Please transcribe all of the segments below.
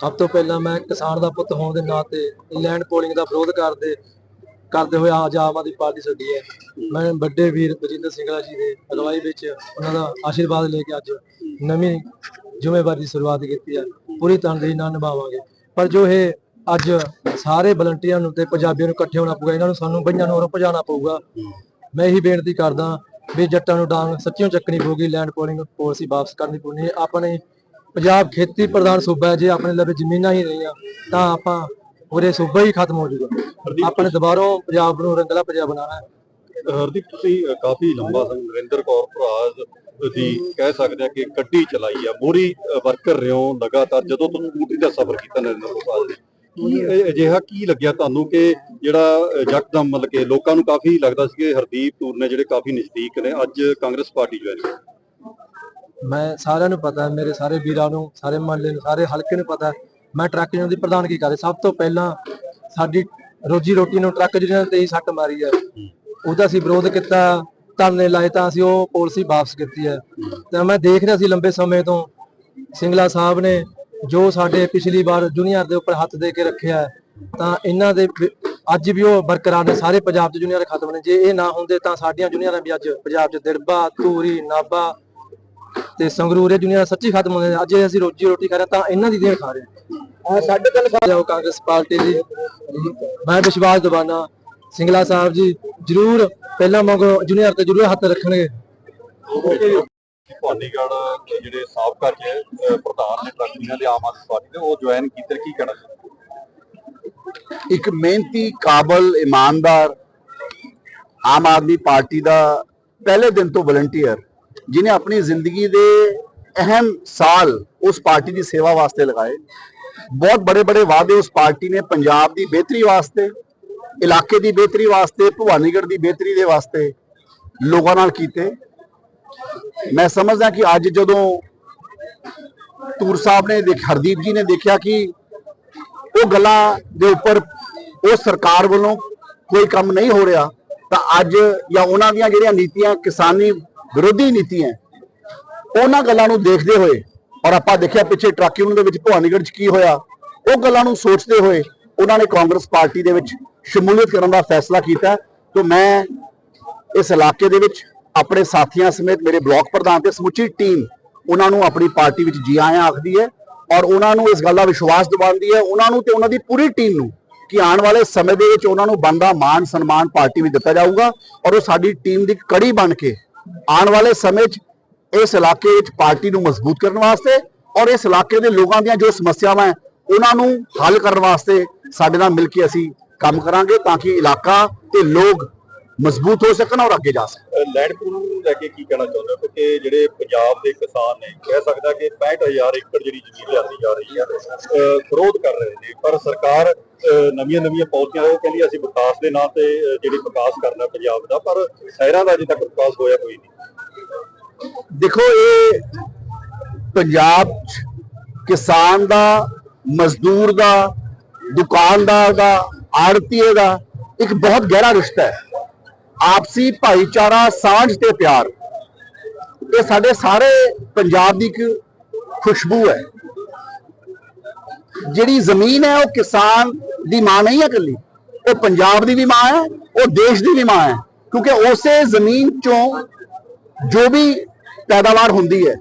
ਸਭ ਤੋਂ ਪਹਿਲਾਂ ਮੈਂ ਕਿਸਾਨ ਦਾ ਪੁੱਤ ਹੋਣ ਦੇ ਨਾਤੇ ਲੈਂਡ ਪੋਲਿੰਗ ਦਾ ਵਿਰੋਧ ਕਰਦੇ ਕਰਦੇ ਹੋਏ ਅੱਜ ਆਮ ਆਦਮੀ ਪਾਰਟੀ ਛੱਡੀ ਹੈ। ਮੈਂ ਵੱਡੇ ਵੀਰ ਬਜਿੰਦਰ ਸਿੰਘਲਾ ਜੀ ਦੇ ਅਗਵਾਈ ਵਿੱਚ ਉਹਨਾਂ ਦਾ ਆਸ਼ੀਰਵਾਦ ਲੈ ਕੇ ਅੱਜ ਨਵੀਂ ਜ਼ਿੰਮੇਵਾਰੀ ਦੀ ਸ਼ੁਰੂਆਤ ਕੀਤੀ ਹੈ। ਪੂਰੀ ਤਨਦੇਹੀ ਨਾਲ ਨਿਭਾਵਾਂਗੇ ਪਰ ਜੋ ਇਹ ਅੱਜ ਸਾਰੇ ਵਲੰਟੀਅਰਾਂ ਨੂੰ ਤੇ ਪੰਜਾਬੀਆਂ ਨੂੰ ਇਕੱਠੇ ਹੋਣਾ ਪਊਗਾ, ਇਹਨਾਂ ਨੂੰ ਸਾਨੂੰ ਬਈਆਂ ਨੂੰ ਉਰੋਂ ਭਜਾਉਣਾ ਪਊਗਾ। ਮੈਂ ਇਹੀ ਬੇਨਤੀ ਕਰਦਾ ਵੀ ਜੱਟਾਂ ਨੂੰ ਡਾਂਗ ਸੱਚੀਓ ਚੱਕਣੀ ਪਊਗੀ ਲੈਂਡ ਪੋਲਿੰਗ ਪਾਲਿਸੀ ਵਾਪਸ ਕਰਨੀ ਪਊਗੀ। ਆਪਣੇ ਪੰਜਾਬ ਖੇਤੀ ਪ੍ਰਧਾਨ ਸੂਬਾ ਹੈ ਜੇ ਆਪਣੇ ਲਵੇ ਜ਼ਮੀਨਾਂ ਹੀ ਰਹੀਆਂ ਤਾਂ ਆਪਾਂ ਪੂਰੇ ਸੂਬਾ ਹੀ ਖਤਮ ਹੋ ਜਾਊਗਾ। ਆਪਣੇ ਦੁਬਾਰੋਂ ਪੰਜਾਬ ਨੂੰ ਰੰਗਲਾ ਪੰਜਾਬ ਬਣਾਉਣਾ ਹੈ। ਹਰਦੀਪ ਤੁਸੀਂ ਕਾਫੀ ਲੰਬਾ ਸਮਾਂ ਨਰਿੰਦਰ ਕੌਰ ਭਰਾਜ ਦੀ ਕਹਿ ਸਕਦੇ ਆ ਕਿ ਗੱਡੀ ਚਲਾਈ ਆ ਮੋਰੀ ਵਰਕਰ ਰਿਓ ਲਗਾਤਾਰ ਜਦੋਂ ਤੁਸੀਂ ਸਕੂਟਰੀ ਦਾ ਸਫ਼ਰ ਕੀਤਾ ਨਰਿੰਦਰ ਕੌਰ ਭਰਾਜ ਨੇ। ਕੀ ਅਜਿਹਾ ਕੀ ਲੱਗਿਆ ਤੁਹਾਨੂੰ ਕਿ ਜਿਹੜਾ ਯਕਦਮ ਮਤਲਬ ਕਿ ਲੋਕਾਂ ਨੂੰ ਕਾਫੀ ਲੱਗਦਾ ਸੀ ਕਿ ਹਰਦੀਪ ਟੂਰ ਨੇ ਜਿਹੜੇ ਕਾਫੀ ਨਜ਼ਦੀਕ ਨੇ ਅੱਜ ਕਾਂਗਰਸ ਪਾਰਟੀ ਜੁਆਇਨ ਮੈਂ ਸਾਰਿਆਂ ਨੂੰ ਪਤਾ ਮੇਰੇ ਸਾਰੇ ਵੀਰਾਂ ਨੂੰ, ਸਾਰੇ ਮਹੱਲੇ ਨੂੰ, ਸਾਰੇ ਹਲਕੇ ਨੂੰ ਪਤਾ ਮੈਂ ਟਰੱਕ ਯੂਨੀਅਨ ਦੀ ਪ੍ਰਧਾਨਗੀ ਕਰਦਾ ਸਭ ਤੋਂ ਪਹਿਲਾਂ ਸਾਡੀ ਰੋਜੀ ਰੋਟੀ ਨੂੰ ਟਰੱਕ ਯੂਨੀਅਨ ਤੇ ਹੀ ਸੱਟ ਮਾਰੀ ਹੈ, ਉਹਦਾ ਅਸੀਂ ਵਿਰੋਧ ਕੀਤਾ, ਧਰਨੇ ਲਾਏ ਤਾਂ ਅਸੀਂ ਉਹ ਪਾਲਿਸੀ ਵਾਪਸ ਕੀਤੀ ਹੈ। ਤਾਂ ਮੈਂ ਦੇਖ ਰਿਹਾ ਸੀ ਲੰਬੇ ਸਮੇਂ ਤੋਂ ਸਿੰਗਲਾ ਸਾਹਿਬ ਨੇ ਜੋ ਸਾਡੇ ਪਿਛਲੀ ਵਾਰ ਜੂਨੀਅਰ ਦੇ ਉੱਪਰ ਹੱਥ ਦੇ ਕੇ ਰੱਖਿਆ ਤਾਂ ਇਹਨਾਂ ਦੇ ਅੱਜ ਵੀ ਉਹ ਬਰਕਰਾਰ ਨੇ, ਸਾਰੇ ਪੰਜਾਬ ਦੇ ਜੂਨੀਅਰ ਖਤਮ ਨੇ। ਜੇ ਇਹ ਨਾ ਹੁੰਦੇ ਤਾਂ ਸਾਡੀਆਂ ਜੂਨੀਅਰਾਂ ਵੀ ਅੱਜ ਪੰਜਾਬ 'ਚ ਦਿੜਬਾ, ਧੂਰੀ, ਨਾਭਾ ਤੇ ਸੰਗਰੂਰ ਇਹ ਦੁਨੀਆ ਸੱਚੀ ਖਤਮ ਹੁੰਦੇ ਅੱਜ ਅਸੀਂ ਰੋਜੀ ਰੋਟੀ ਖਾ ਰਹੇ ਤਾਂ ਇਹਨਾਂ ਦੀ ਦੇਣ ਖਾ ਰਹੇ ਹਾਂ। ਸਾਡੇ ਸਾਲ ਜਾਓ ਕਾਂਗਰਸ ਪਾਰਟੀ ਦੀ। ਮੈਂ ਵਿਸ਼ਵਾਸ ਦਿਵਾਨਾ ਸਿੰਗਲਾ ਸਾਹਿਬ ਜੀ ਜਰੂਰ ਪਹਿਲਾਂ ਵਾਂਗੂ ਜੂਨੀਅਰ ਤੇ ਜਰੂਰ ਹੱਥ ਰੱਖਣਗੇ। ਭਵਾਨੀਗੜ੍ਹ ਜਿਹੜੇ ਸਾਬਕਾ ਚ ਪ੍ਰਧਾਨ ਨੇ ਟਰੱਕ ਯੂਨੀਅਨ ਦੇ ਆਮ ਆਦਮੀ ਪਾਰਟੀ ਦੇ ਉਹ ਜੁਆਇਨ ਕੀਤੇ ਕੀ ਕਹਿਣਾ ਚਾਹੁੰਦੇ? ਇੱਕ ਮਿਹਨਤੀ ਕਾਬਲ ਇਮਾਨਦਾਰ ਆਮ ਆਦਮੀ ਪਾਰਟੀ ਦਾ ਪਹਿਲੇ ਦਿਨ ਤੋਂ ਵਲੰਟੀਅਰ ਜਿਨੇ ਆਪਣੀ ਜ਼ਿੰਦਗੀ ਦੇ ਅਹਿਮ ਸਾਲ ਉਸ ਪਾਰਟੀ ਦੀ ਸੇਵਾ ਵਾਸਤੇ ਲਗਾਏ ਬਹੁਤ ਬੜੇ ਬੜੇ ਵਾਅਦੇ ਉਸ ਪਾਰਟੀ ਨੇ ਪੰਜਾਬ ਦੀ ਬਿਹਤਰੀ ਵਾਸਤੇ ਇਲਾਕੇ ਦੀ ਬਿਹਤਰੀ ਵਾਸਤੇ ਭਵਾਨੀਗੜ੍ਹ ਦੀ ਬਿਹਤਰੀ ਦੇ ਵਾਸਤੇ ਲੋਕਾਂ ਨਾਲ ਕੀਤੇ ਮੈਂ ਸਮਝਦਾ ਕਿ ਅੱਜ ਜਦੋਂ ਤੂਰ ਸਾਹਿਬ ਨੇ ਦੇਖ ਹਰਦੀਪ ਜੀ ਨੇ ਦੇਖਿਆ ਕਿ ਉਹ ਗੱਲਾਂ ਦੇ ਉੱਪਰ ਉਹ ਸਰਕਾਰ ਵੱਲੋਂ ਕੋਈ ਕੰਮ ਨਹੀਂ ਹੋ ਰਿਹਾ ਤਾਂ ਅੱਜ ਜਾਂ ਉਹਨਾਂ ਦੀਆਂ ਜਿਹੜੀਆਂ ਨੀਤੀਆਂ ਕਿਸਾਨੀ ਵਿਰੋਧੀ ਨੀਤੀਆਂ। ਉਹਨਾਂ ਗੱਲਾਂ ਨੂੰ ਦੇਖਦੇ ਹੋਏ ਔਰ ਆਪਾਂ ਦੇਖਿਆ ਪਿੱਛੇ ਟਰੱਕ ਯੂਨੀਅਨ ਦੇ ਵਿੱਚ ਭਵਾਨੀਗੜ੍ਹ 'ਚ ਕੀ ਹੋਇਆ, ਉਹ ਗੱਲਾਂ ਨੂੰ ਸੋਚਦੇ ਹੋਏ ਉਹਨਾਂ ਨੇ ਕਾਂਗਰਸ ਪਾਰਟੀ ਦੇ ਵਿੱਚ ਸ਼ਮੂਲੀਅਤ ਕਰਨ ਦਾ ਫੈਸਲਾ ਕੀਤਾ। ਤਾਂ ਮੈਂ ਇਸ ਇਲਾਕੇ ਦੇ ਵਿੱਚ ਆਪਣੇ ਸਾਥੀਆਂ ਸਮੇਤ ਮੇਰੇ ਬਲਾਕ ਪ੍ਰਧਾਨ ਤੇ ਸਮੁੱਚੀ ਟੀਮ ਉਹਨਾਂ ਨੂੰ ਆਪਣੀ ਪਾਰਟੀ ਵਿੱਚ ਜੀ ਆਇਆਂ ਆਖਦੀ ਹੈ ਔਰ ਉਹਨਾਂ ਨੂੰ ਇਸ ਗੱਲ ਦਾ ਵਿਸ਼ਵਾਸ ਦਿਵਾਉਂਦੀ ਹੈ। ਉਹਨਾਂ ਨੂੰ ਤੇ ਉਹਨਾਂ ਦੀ ਪੂਰੀ ਟੀਮ ਨੂੰ ਕਿ ਆਉਣ ਵਾਲੇ ਸਮੇਂ ਦੇ ਵਿੱਚ ਉਹਨਾਂ ਨੂੰ ਬੰਦਾ ਮਾਨ ਸਨਮਾਨ ਪਾਰਟੀ ਵਿੱਚ ਦਿੱਤਾ ਜਾਊਗਾ ਔਰ ਉਹ ਸਾਡੀ ਟੀਮ ਦੀ ਕੜੀ ਬਣ ਕੇ ਆਉਣ ਵਾਲੇ ਸਮੇਂ 'ਚ ਇਸ ਇਲਾਕੇ ਵਿੱਚ ਪਾਰਟੀ ਨੂੰ ਮਜ਼ਬੂਤ ਕਰਨ ਵਾਸਤੇ ਔਰ ਇਸ ਇਲਾਕੇ ਦੇ ਲੋਕਾਂ ਦੀਆਂ ਜੋ ਸਮੱਸਿਆਵਾਂ ਹੈ, ਉਹਨਾਂ ਨੂੰ ਹੱਲ ਕਰਨ ਵਾਸਤੇ ਸਾਡੇ ਨਾਲ ਮਿਲ ਕੇ ਅਸੀਂ ਕੰਮ ਕਰਾਂਗੇ ਤਾਂ ਕਿ ਇਲਾਕਾ ਤੇ ਲੋਕ ਮਜ਼ਬੂਤ ਹੋ ਸਕਣ ਔਰ ਅੱਗੇ ਜਾ ਸਕਣ। ਲੈਂਡ ਪੂਲ ਨੂੰ ਲੈ ਕੇ ਕੀ ਕਹਿਣਾ ਚਾਹੁੰਦੇ ਹੋ? ਕਿਉਂਕਿ ਜਿਹੜੇ ਪੰਜਾਬ ਦੇ ਕਿਸਾਨ ਨੇ ਕਹਿ ਸਕਦਾ ਕਿ 65000 ਏਕੜ ਜਿਹੜੀ ਜ਼ਮੀਨ ਲਿਆਂਦੀ ਜਾ ਰਹੀ ਹੈ ਵਿਰੋਧ ਕਰ ਰਹੇ ਨੇ। ਪਰ ਸਰਕਾਰ ਨਵੀਆਂ ਨਵੀਆਂ ਪਾਲਿਸੀਆਂ ਉਹ ਕਹਿੰਦੀ ਅਸੀਂ ਵਿਕਾਸ ਦੇ ਨਾਂ ਤੇ ਜਿਹੜੀ ਵਿਕਾਸ ਕਰਨਾ ਪੰਜਾਬ ਦਾ ਪਰ ਸ਼ਹਿਰਾਂ ਦਾ ਅਜੇ ਤੱਕ ਵਿਕਾਸ ਹੋਇਆ ਕੋਈ ਨਹੀਂ। ਦੇਖੋ ਇਹ ਪੰਜਾਬ ਕਿਸਾਨ ਦਾ ਮਜ਼ਦੂਰ ਦਾ ਦੁਕਾਨਦਾਰ ਦਾ ਆੜਤੀਏ ਦਾ ਇੱਕ ਬਹੁਤ ਗਹਿਰਾ ਰਿਸ਼ਤਾ ਹੈ। ਆਪਸੀ ਭਾਈਚਾਰਾ ਸਾਂਝ ਤੇ ਪਿਆਰ। ਇਹ ਸਾਡੇ ਸਾਰੇ ਪੰਜਾਬ ਦੀ ਇੱਕ ਖੁਸ਼ਬੂ ਹੈ। ਜਿਹੜੀ ਜ਼ਮੀਨ ਹੈ, ਉਹ ਕਿਸਾਨ ਦੀ ਮਾਂ ਨਹੀਂ ਹੈ ਇਕੱਲੀ। ਉਹ ਪੰਜਾਬ ਦੀ ਵੀ ਮਾਂ ਹੈ, ਉਹ ਦੇਸ਼ ਦੀ ਵੀ ਮਾਂ ਹੈ। ਕਿਉਂਕਿ ਉਸੇ ਜ਼ਮੀਨ ਚੋਂ ਜੋ ਵੀ ਪੈਦਾਵਾਰ ਹੁੰਦੀ ਹੈ,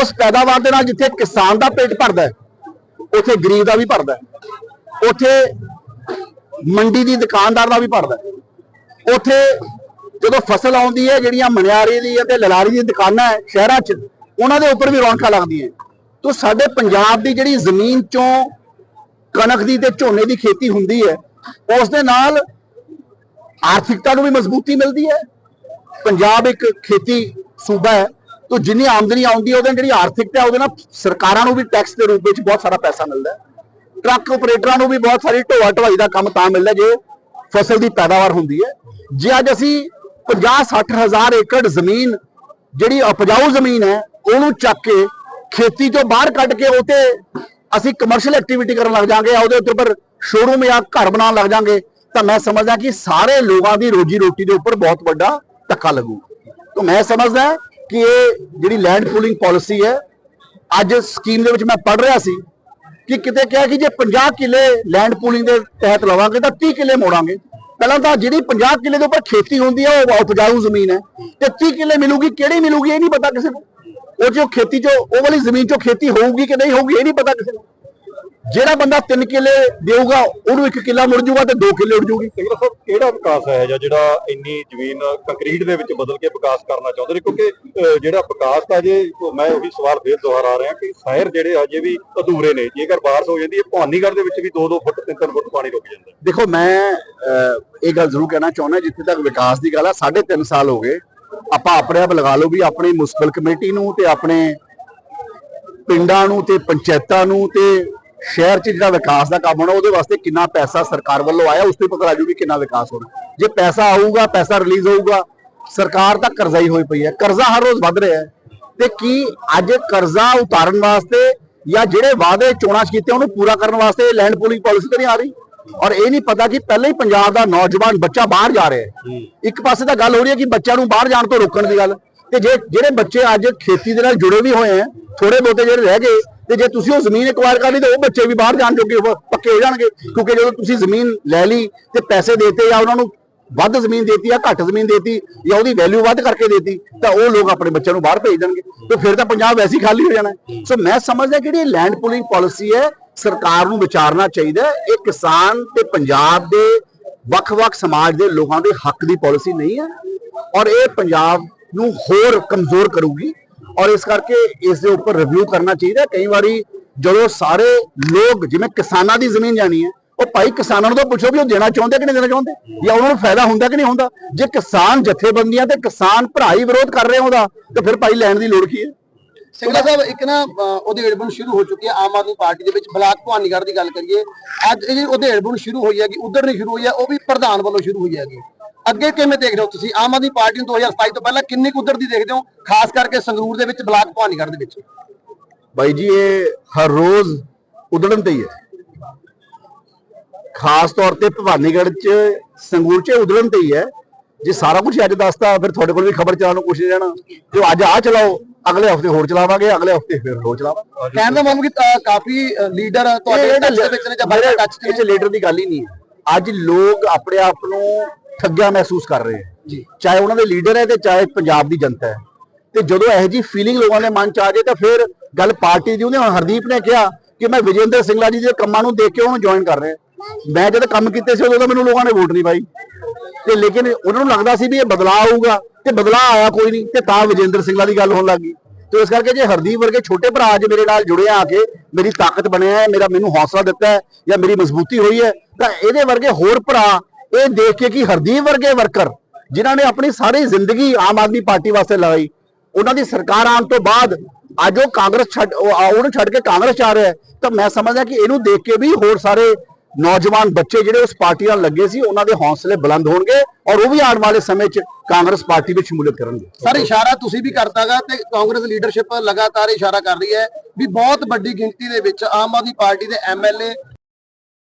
ਉਸ ਪੈਦਾਵਾਰ ਦੇ ਨਾਲ ਜਿੱਥੇ ਕਿਸਾਨ ਦਾ ਪੇਟ ਭਰਦਾ ਹੈ, ਉੱਥੇ ਗਰੀਬ ਦਾ ਵੀ ਭਰਦਾ ਹੈ। ਉੱਥੇ ਮੰਡੀ ਦੀ ਦੁਕਾਨਦਾਰ ਦਾ ਵੀ ਭਰਦਾ ਹੈ। ਉੱਥੇ ਜਦੋਂ ਫਸਲ ਆਉਂਦੀ ਹੈ, ਜਿਹੜੀਆਂ ਮਨਿਆਰੀ ਦੀ ਅਤੇ ਲਲਾਰੀ ਦੀ ਦੁਕਾਨਾਂ ਹੈ, ਸ਼ਹਿਰਾਂ 'ਚ, ਉਹਨਾਂ ਦੇ ਉੱਪਰ ਵੀ ਰੌਣਕਾਂ ਲੱਗਦੀਆਂ ਤੋਂ ਸਾਡੇ ਪੰਜਾਬ ਦੀ ਜਿਹੜੀ ਜ਼ਮੀਨ ਚੋਂ ਕਣਕ ਦੀ ਤੇ ਝੋਨੇ ਦੀ ਖੇਤੀ ਹੁੰਦੀ ਹੈ, ਉਸ ਦੇ ਨਾਲ ਆਰਥਿਕਤਾ ਨੂੰ ਵੀ ਮਜ਼ਬੂਤੀ ਮਿਲਦੀ ਹੈ। ਪੰਜਾਬ ਇੱਕ ਖੇਤੀ ਸੂਬਾ ਹੈ, ਤੋਂ ਜਿੰਨੀ ਆਮਦਨੀ ਆਉਂਦੀ ਹੈ, ਉਹਦੇ ਨਾਲ ਜਿਹੜੀ ਆਰਥਿਕਤਾ ਉਹਦੇ ਨਾਲ ਸਰਕਾਰਾਂ ਨੂੰ ਵੀ ਟੈਕਸ ਦੇ ਰੂਪ ਵਿੱਚ ਬਹੁਤ ਸਾਰਾ ਪੈਸਾ ਮਿਲਦਾ ਹੈ। ਟਰੱਕ ਆਪਰੇਟਰਾਂ ਨੂੰ ਵੀ ਬਹੁਤ ਸਾਰੀ ਢੋਆ ਢਵਾਈ ਦਾ ਕੰਮ ਤਾਂ ਮਿਲਦਾ ਜੇ ਫਸਲ ਦੀ ਪੈਦਾਵਾਰ ਹੁੰਦੀ ਹੈ। ਜੇ ਅੱਜ ਅਸੀਂ 50 60 ਹਜ਼ਾਰ ਏਕੜ ਜ਼ਮੀਨ ਜਿਹੜੀ ਉਪਜਾਊ ਜ਼ਮੀਨ ਹੈ, ਉਹਨੂੰ ਚੱਕ ਕੇ ਖੇਤੀ ਤੋਂ ਬਾਹਰ ਕੱਢ ਕੇ ਉਹ ਤੇ ਅਸੀਂ ਕਮਰਸ਼ੀਅਲ ਐਕਟੀਵਿਟੀ ਕਰਨ ਲੱਗ ਜਾਾਂਗੇ ਉਹਦੇ ਉੱਤੇ ਉੱਪਰ ਸ਼ੋਰੂਮ ਜਾਂ ਘਰ ਬਣਾਉਣ ਲੱਗ ਜਾਾਂਗੇ ਤਾਂ ਮੈਂ ਸਮਝਦਾ ਕਿ ਸਾਰੇ ਲੋਕਾਂ ਦੀ ਰੋਜੀ ਰੋਟੀ ਦੇ ਉੱਪਰ ਬਹੁਤ ਵੱਡਾ ਧੱਕਾ ਲੱਗੂ। ਤਾਂ ਮੈਂ ਸਮਝਦਾ ਕਿ ਇਹ ਜਿਹੜੀ ਲੈਂਡ ਪੂਲਿੰਗ ਪਾਲਿਸੀ ਹੈ, ਅੱਜ ਸਕੀਮ ਦੇ ਵਿੱਚ ਮੈਂ ਪੜ ਰਿਹਾ ਸੀ ਕਿ ਕਿਤੇ ਕਿਹਾ ਕਿ ਜੇ 50 ਕਿੱਲੇ ਲੈਂਡ ਪੂਲਿੰਗ ਦੇ ਤਹਿਤ ਲਵਾਂਗੇ, ਤਾਂ 30 ਕਿੱਲੇ ਮੋੜਾਂਗੇ। ਪਹਿਲਾਂ ਤਾਂ ਜਿਹੜੀ 50 ਕਿੱਲੇ ਦੇ ਉੱਪਰ ਖੇਤੀ ਹੁੰਦੀ ਹੈ ਉਹ ਉਪਜਾਊ ਜ਼ਮੀਨ ਹੈ। ਤੇ 30 ਕਿੱਲੇ ਮਿਲੂਗੀ, ਕਿਹੜੀ ਮਿਲੂਗੀ ਇਹ ਨਹੀਂ ਪਤਾ ਕਿਸੇ ਨੂੰ। ਉਹ ਜੋ ਖੇਤੀ ਚੋਂ ਉਹ ਵਾਲੀ ਜ਼ਮੀਨ ਚੋਂ ਖੇਤੀ ਹੋਊਗੀ ਕਿ ਨਹੀਂ ਹੋਊਗੀ, ਇਹ ਨਹੀਂ ਪਤਾ ਕਿਸੇ ਨੂੰ। ਜਿਹੜਾ ਬੰਦਾ 3 ਕਿੱਲੇ ਦੇਊਗਾ ਉਹਨੂੰ 1 ਕਿੱਲਾ ਮੁੜ ਜਾਊਗਾ ਤੇ 2 ਕਿੱਲੇ ਉੜ ਜਾਊਗੀ ਸਿੰਗਲਾ ਸਾਹਿਬ ਕਿਹੜਾ ਵਿਕਾਸ ਹੈ ਜਾਂ ਜਿਹੜਾ ਇੰਨੀ ਜ਼ਮੀਨ ਕੰਕਰੀਟ ਦੇ ਵਿੱਚ ਬਦਲ ਕੇ ਵਿਕਾਸ ਕਰਨਾ ਚਾਹੁੰਦੇ ਨੇ? ਕਿਉਂਕਿ ਜਿਹੜਾ ਵਿਕਾਸ ਤਾਂ ਜੇ ਮੈਂ ਉਹੀ ਸਵਾਲ ਫੇਰ ਦੁਹਰਾ ਰਿਹਾ ਕਿ ਸ਼ਹਿਰ ਜਿਹੜੇ ਹਜੇ ਵੀ ਅਧੂਰੇ ਨੇ ਜੇਕਰ ਬਾਰਿਸ਼ ਹੋ ਜਾਂਦੀ ਹੈ ਭਵਾਨੀਗੜ੍ਹ ਦੇ ਵਿੱਚ ਵੀ 2-2 ਫੁੱਟ 3-3 ਫੁੱਟ ਪਾਣੀ ਰੁਕ ਜਾਂਦਾ। ਦੇਖੋ ਮੈਂ ਇਹ ਗੱਲ ਜ਼ਰੂਰ ਕਹਿਣਾ ਚਾਹੁੰਦਾ ਜਿੱਥੇ ਤੱਕ ਵਿਕਾਸ ਦੀ ਗੱਲ ਆ 3.5 ਸਾਲ ਹੋ ਗਏ। ਆਪਾਂ ਆਪਣੇ ਆਪ ਲਗਾ ਲਓ ਵੀ ਆਪਣੀ ਮੁਨਸਪਲ ਕਮੇਟੀ ਨੂੰ ਤੇ ਆਪਣੇ ਪਿੰਡਾਂ ਨੂੰ ਤੇ ਪੰਚਾਇਤਾਂ ਨੂੰ ਤੇ ਸ਼ਹਿਰ 'ਚ ਜਿਹੜਾ ਵਿਕਾਸ ਦਾ ਕੰਮ ਹੋਣਾ ਉਹਦੇ ਵਾਸਤੇ ਕਿੰਨਾ ਪੈਸਾ ਸਰਕਾਰ ਵੱਲੋਂ ਆਇਆ ਉਸ ਤੋਂ ਪਤਾ ਲੱਗੂ ਵੀ ਕਿੰਨਾ ਵਿਕਾਸ ਹੋਣਾ। ਜੇ ਪੈਸਾ ਆਊਗਾ ਪੈਸਾ ਰਿਲੀਜ਼ ਹੋਊਗਾ ਸਰਕਾਰ ਤਾਂ ਕਰਜ਼ਾ ਹੀ ਹੋਈ ਪਈ ਹੈ। ਕਰਜ਼ਾ ਹਰ ਰੋਜ਼ ਵੱਧ ਰਿਹਾ ਹੈ। ਤੇ ਕੀ ਅੱਜ ਕਰਜ਼ਾ ਉਤਾਰਨ ਵਾਸਤੇ ਜਾਂ ਜਿਹੜੇ ਵਾਅਦੇ ਚੋਣਾਂ 'ਚ ਕੀਤੇ ਉਹਨੂੰ ਪੂਰਾ ਕਰਨ ਵਾਸਤੇ ਲੈਂਡ ਪੂਲਿੰਗ ਪਾਲਿਸੀ ਤਾਂ ਨਹੀਂ ਆ ਰਹੀ? ਔਰ ਇਹ ਨਹੀਂ ਪਤਾ ਕਿ ਪਹਿਲਾਂ ਹੀ ਪੰਜਾਬ ਦਾ ਨੌਜਵਾਨ ਬੱਚਾ ਬਾਹਰ ਜਾ ਰਿਹਾ ਹੈ। ਇੱਕ ਪਾਸੇ ਤਾਂ ਗੱਲ ਹੋ ਰਹੀ ਹੈ ਕਿ ਬੱਚਿਆਂ ਨੂੰ ਬਾਹਰ ਜਾਣ ਤੋਂ ਰੋਕਣ ਦੀ ਗੱਲ। ਤੇ ਜੇ ਜਿਹੜੇ ਬੱਚੇ ਅੱਜ ਖੇਤੀ ਦੇ ਨਾਲ ਜੁੜੇ ਵੀ ਹੋਏ ਆ ਥੋੜੇ ਬਹੁਤੇ ਜਿਹੜੇ ਰਹਿ ਗਏ ਤੇ ਜੇ ਤੁਸੀਂ ਉਹ ਜ਼ਮੀਨ ਐਕਵਾਇਰ ਕਰ ਲਈ ਤਾਂ ਉਹ ਬੱਚੇ ਵੀ ਬਾਹਰ ਜਾਣ ਜੋਗੇ ਹੋ- ਪੱਕੇ ਹੋ ਜਾਣਗੇ। ਕਿਉਂਕਿ ਜਦੋਂ ਤੁਸੀਂ ਜ਼ਮੀਨ ਲੈ ਲਈ ਤੇ ਪੈਸੇ ਦੇਤੇ ਜਾਂ ਉਹਨਾਂ ਨੂੰ ਵੱਧ ਜ਼ਮੀਨ ਦੇਤੀ ਜਾਂ ਘੱਟ ਜ਼ਮੀਨ ਦੇਤੀ ਜਾਂ ਉਹਦੀ ਵੈਲਿਊ ਵੱਧ ਕਰਕੇ ਦੇਤੀ, ਤਾਂ ਉਹ ਲੋਕ ਆਪਣੇ ਬੱਚਿਆਂ ਨੂੰ ਬਾਹਰ ਭੇਜ ਦੇਣਗੇ। ਤੇ ਫਿਰ ਤਾਂ ਪੰਜਾਬ ਵੈਸੇ ਹੀ ਖਾਲੀ ਹੋ ਜਾਣਾ। ਸੋ ਮੈਂ ਸਮਝਦਾ ਕਿ ਜਿਹੜੀ ਲੈਂਡ ਪੂਲਿੰਗ ਪਾਲਿਸੀ ਹੈ, ਸਰਕਾਰ ਨੂੰ ਵਿਚਾਰਨਾ ਚਾਹੀਦਾ ਇਹ ਕਿਸਾਨ ਤੇ ਪੰਜਾਬ ਦੇ ਵੱਖ-ਵੱਖ ਸਮਾਜ ਦੇ ਲੋਕਾਂ ਦੇ ਹੱਕ ਦੀ ਪਾਲਿਸੀ ਨਹੀਂ ਹੈ। ਔਰ ਇਹ ਪੰਜਾਬ ਨੂੰ ਹੋਰ ਕਮਜ਼ੋਰ ਕਰੂਗੀ। ਔਰ ਇਸ ਕਰਕੇ ਇਸ ਦੇ ਉੱਪਰ ਰਿਵਿਊ ਕਰਨਾ ਚਾਹੀਦਾ। ਕਈ ਵਾਰੀ ਜਦੋਂ ਸਾਰੇ ਲੋਕ ਜਿਵੇਂ ਕਿਸਾਨਾਂ ਦੀ ਜ਼ਮੀਨ ਜਾਣੀ ਹੈ ਉਹ ਭਾਈ ਕਿਸਾਨਾਂ ਨੂੰ ਤਾਂ ਪੁੱਛੋ ਵੀ ਉਹ ਦੇਣਾ ਚਾਹੁੰਦੇ ਕਿ ਨਹੀਂ ਦੇਣਾ ਚਾਹੁੰਦੇ? ਜਾਂ ਉਹਨਾਂ ਨੂੰ ਫਾਇਦਾ ਹੁੰਦਾ ਕਿ ਨਹੀਂ ਹੁੰਦਾ? ਜੇ ਕਿਸਾਨ ਜਥੇਬੰਦੀਆਂ ਤੇ ਕਿਸਾਨ ਭਰਾਈ ਵਿਰੋਧ ਕਰ ਰਹੇ ਉਹਦਾ ਤਾਂ ਫਿਰ ਭਾਈ ਲੈਣ ਦੀ ਲੋੜ ਕੀ ਹੈ? ਸਿੰਗਲਾ ਸਾਹਿਬ ਇੱਕ ਨਾ ਅਹ, ਉਹਦੀ ਏੜਬੁਣ ਸ਼ੁਰੂ ਹੋ ਚੁੱਕੀ ਹੈ ਆਮ ਆਦਮੀ ਪਾਰਟੀ ਦੇ ਵਿੱਚ। ਬਲਾਕ ਭਵਾਨੀਗੜ੍ਹ ਦੀ ਗੱਲ ਕਰੀਏ ਅੱਜ ਇਹ ਜਿਹੜੀ ਉਹਦੀ ਏੜਬੁਣ ਸ਼ੁਰੂ ਹੋਈ ਹੈਗੀ ਉਧਰ ਨਹੀਂ ਸ਼ੁਰੂ ਹੋਈ ਹੈ ਉਹ ਵੀ ਪ੍ਰਧਾਨ ਵੱਲੋਂ ਸ਼ੁਰੂ ਹੋਈ ਹੈਗੀ। ਅੱਗੇ ਕਿਵੇਂ ਦੇਖਦੇ ਹੋ ਤੁਸੀਂ? ਆਮ ਆਦਮੀ ਪਾਰਟੀ ਨੂੰ 2027 ਤੋਂ ਪਹਿਲਾਂ ਕਿੰਨੀ ਕੁ ਦੀ ਦੇਖਦੇ ਹੋ? ਖਾਸ ਕਰਕੇ ਸੰਗਰੂਰ ਦੇ ਵਿੱਚ ਬਲਾਕ ਭਵਾਨੀਗੜ੍ਹ ਦੇ ਵਿੱਚ। ਬਾਈ ਜੀ ਇਹ ਹਰ ਰੋਜ਼ ਉਦੜਨ ਤੇ ਹੀ ਹੈ। ਖਾਸ ਤੌਰ ਤੇ ਭਵਾਨੀਗੜ੍ਹ ਚ ਸੰਗੂਰ ਚ ਉਦੜਨ ਤੇ ਹੀ ਹੈ। ਜੇ ਸਾਰਾ ਕੁਝ ਅੱਜ ਦੱਸਤਾ ਫਿਰ ਤੁਹਾਡੇ ਕੋਲ ਵੀ ਖਬਰ ਚਲਾਉਣ ਨੂੰ ਕੁਛ ਨਹੀਂ ਰਹਿਣਾ। ਜੋ ਅੱਜ ਆ ਚਲਾਓ ਅਗਲੇ ਹਫ਼ਤੇ ਹੋਰ ਚਲਾਵਾਂਗੇ ਅਗਲੇ ਹਫ਼ਤੇ ਫਿਰ ਹੋਰ ਚਲਾਵਾਂਗੇ। ਕਹਿਣ ਦਾ ਮਤਲਬ ਕਿ ਕਾਫੀ ਲੀਡਰ ਤੁਹਾਡੇ ਟੱਚ ਦੇ ਵਿੱਚ ਨੇ ਜਾਂ ਬਾਹਰ ਟੱਚ ਇਹ ਚ ਲੀਡਰ ਦੀ ਗੱਲ ਹੀ ਨਹੀਂ ਹੈ। ਅੱਜ ਲੋਕ ਆਪਣੇ ਆਪ ਨੂੰ ਠੱਗਿਆ ਮਹਿਸੂਸ ਕਰ ਰਹੇ ਹੈ। ਜੀ। ਚਾਹੇ ਉਹਨਾਂ ਦੇ ਲੀਡਰ ਹੈ ਤੇ ਚਾਹੇ ਪੰਜਾਬ ਦੀ ਜਨਤਾ ਹੈ। ਤੇ ਜਦੋਂ ਇਹੋ ਜੀ ਫੀਲਿੰਗ ਲੋਕਾਂ ਦੇ ਮਨ ਚ ਆ ਜਾਏ ਤਾਂ ਫਿਰ ਗੱਲ ਪਾਰਟੀ ਦੀ ਉਹਨੇ ਹਰਦੀਪ ਨੇ ਕਿਹਾ ਕਿ ਮੈਂ ਵਿਜੇਂਦਰ ਸਿੰਘਲਾ ਜੀ ਦੇ ਕੰਮਾਂ ਨੂੰ ਦੇਖ ਕੇ ਉਹਨੂੰ ਜੁਆਇਨ ਕਰ ਰਿਹਾ। ਮੈਂ ਜਦ ਕੰਮ ਕੀਤੇ ਸੀ ਉਦੋਂ ਤਾਂ ਮੈਨੂੰ ਲੋਕਾਂ ਨੇ ਵੋਟ ਨਹੀਂ ਪਾਈ। ਤੇ ਲੇਕਿਨ ਉਹਨਾਂ ਨੂੰ ਲੱਗਦਾ ਸੀ ਵੀ ਇਹ ਬਦਲਾਅ ਆਊਗਾ ਤੇ ਬਦਲਾਅ ਆਇਆ ਕੋਈ ਨਹੀਂ ਤੇ ਤਾਂ ਵਿਜੇਂਦਰ ਸਿੰਘਲਾ ਦੀ ਗੱਲ ਹੋਣ ਲੱਗੀ ਤੇ ਇਸ ਕਰਕੇ ਜੇ ਹਰਦੀਪ ਵਰਗੇ ਛੋਟੇ ਭਰਾ ਅੱਜ ਮੇਰੇ ਨਾਲ ਜੁੜੇ ਆ ਕੇ ਮੇਰੀ ਤਾਕਤ ਬਣਿਆ ਹੈ ਮੇਰਾ ਮੈਨੂੰ ਹੌਸਲਾ ਦਿੱਤਾ ਹੈ ਜਾਂ ਮੇਰੀ ਮਜ਼ਬੂਤੀ ਹੋਈ ਹੈ ਤਾਂ ਇਹਦੇ ਵਰਗੇ ਹੋਰ ਭਰਾ ਇਹ ਦੇਖ ਕੇ ਕਿ ਹਰਦੀਪ ਵਰਗੇ ਵਰਕਰ ਜਿਨ੍ਹਾਂ ਨੇ ਆਪਣੀ ਸਾਰੀ ਜ਼ਿੰਦਗੀ ਆਮ ਆਦਮੀ ਪਾਰਟੀ ਵਾਸਤੇ ਲਾਈ ਉਹਨਾਂ ਦੀ ਸਰਕਾਰ ਆਉਣ ਤੋਂ ਬਾਅਦ ਅੱਜ ਉਹ ਕਾਂਗਰਸ ਛੱਡ ਉਹਨੂੰ ਛੱਡ ਕੇ ਕਾਂਗਰਸ ਚ ਆ ਰਿਹਾ ਤਾਂ ਮੈਂ ਸਮਝਦਾ ਕਿ ਇਹਨੂੰ ਦੇਖ ਕੇ ਵੀ ਹੋਰ ਸਾਰੇ ਨੌਜਵਾਨ ਬੱਚੇ ਜਿਹੜੇ ਉਸ ਪਾਰਟੀ ਨਾਲ ਲੱਗੇ ਸੀ, ਉਹਨਾਂ ਦੇ ਹੌਸਲੇ ਬੁਲੰਦ ਹੋਣਗੇ ਔਰ ਉਹ ਵੀ ਆਉਣ ਵਾਲੇ ਸਮੇਂ 'ਚ ਕਾਂਗਰਸ ਪਾਰਟੀ ਵਿੱਚ ਸ਼ਮੂਲੀਅਤ ਕਰਨਗੇ। ਸਰ, ਇਸ਼ਾਰਾ ਤੁਸੀਂ ਵੀ ਕਰਤਾਗਾ ਤੇ ਕਾਂਗਰਸ ਲੀਡਰਸ਼ਿਪ ਲਗਾਤਾਰ ਇਸ਼ਾਰਾ ਕਰ ਰਹੀ ਹੈ ਵੀ ਬਹੁਤ ਵੱਡੀ ਗਿਣਤੀ ਦੇ ਵਿੱਚ ਆਮ ਆਦਮੀ ਪਾਰਟੀ ਦੇ ਐਮਐਲਏ